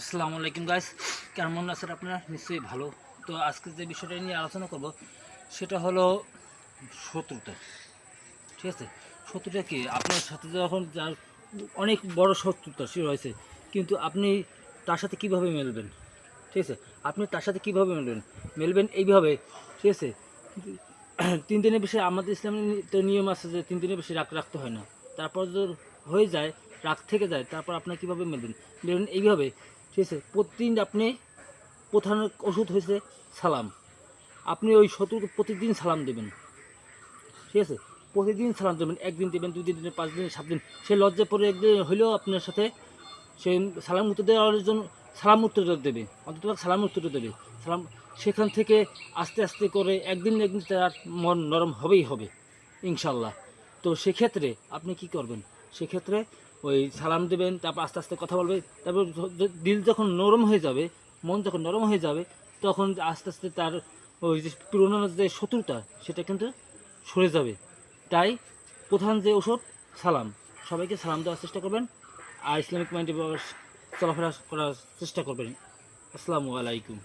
আসসালামু আলাইকুম গাইস কেমন আছেন আপনারা? নিশ্চয়ই ভালো। তো আজকে যে বিষয়টা নিয়ে আলোচনা করব, সেটা হলো শত্রুতা। ঠিক আছে? শত্রুটা কি? আপনার সাথে যখন যার অনেক বড় শত্রুতা সে রয়েছে, কিন্তু আপনি তার সাথে কীভাবে মেলবেন? ঠিক আছে? আপনি তার সাথে কীভাবে মেলবেন? মেলবেন এইভাবে, ঠিক আছে? তিন দিনের বেশি আমাদের ইসলামের তো নিয়ম আছে যে তিন দিনের বেশি রাগ রাখতে হয় না। তারপর যদি হয়ে যায়, রাগ থেকে যায়, তারপর আপনার কীভাবে মেলবেন? মেলবেন এইভাবে ঠিক আছে, প্রতিদিন আপনি প্রধান ওষুধ হয়েছে সালাম। আপনি ওই শত্রুকে প্রতিদিন সালাম দেবেন। ঠিক আছে, প্রতিদিন সালাম দেবেন, একদিন দেবেন, দুই দিন পাঁচ দিন, সাত দিন। সে লজ্জা পরে একদিন হইলেও আপনার সাথে সে সালাম উত্তর দেওয়ার জন্য সালাম উত্তরটা দেবে, অন্তত সালাম উত্তরটা দেবে। সালাম সেখান থেকে আস্তে আস্তে করে একদিন একদিন তার মন নরম হবেই হবে ইনশাল্লাহ তো সেক্ষেত্রে আপনি কি করবেন? সেক্ষেত্রে ওই সালাম দেবেন, তারপর আস্তে আস্তে কথা বলবে তারপর দিল যখন নরম হয়ে যাবে, মন যখন নরম হয়ে যাবে, তখন আস্তে আস্তে তার ওই যে পুরোনো যে শত্রুতা, সেটা কিন্তু সরে যাবে। তাই প্রধান যে ওষুধ, সালাম। সবাইকে সালাম দেওয়ার চেষ্টা করবেন আর ইসলামিক মাইন্ডে চলাফেরা করার চেষ্টা করবেন। আসসালামু আলাইকুম।